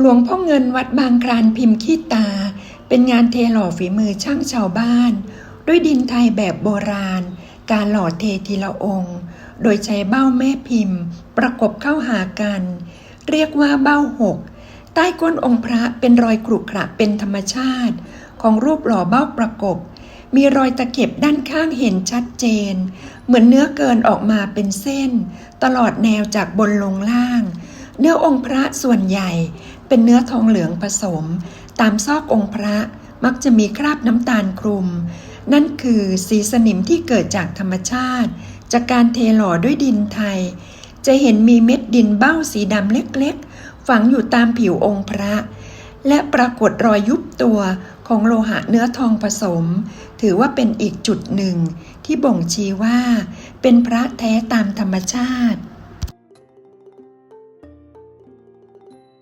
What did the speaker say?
หลวงพ่อเงินวัดบางคลานพิมพ์ขี้ตา เป็นงานเทหล่อฝีมือช่างชาวบ้าน ด้วยดินไทยแบบโบราณ การหล่อเททีละองค์ โดยใช้เบ้าแม่พิมพ์ ประกบเข้าหากัน เรียกว่าเบ้าหก ใต้ก้นองค์พระเป็นรอยกรุขระเป็นธรรมชาติ ของรูปหล่อเบ้าประกบ มีรอยตะเข็บด้านข้างเห็นชัดเจน เหมือนเนื้อเกินออกมาเป็นเส้น ตลอดแนวจากบนลงล่าง เนื้อองค์พระส่วนใหญ่ เป็นเนื้อทองเหลืองผสม ตามซอกองค์พระมักจะมีคราบน้ำตาลคลุม นั่นคือสีสนิมที่เกิดจากธรรมชาติ จากการเทหล่อด้วยดินไทย จะเห็นมีเม็ดดินเบ้าสีดำเล็กๆ ฝังอยู่ตามผิวองค์พระ และปรากฏรอยยุบตัวของโลหะเนื้อทองผสม ถือว่าเป็นอีกจุดหนึ่ง ที่บ่งชี้ว่า เป็นพระแท้ตามธรรมชาติ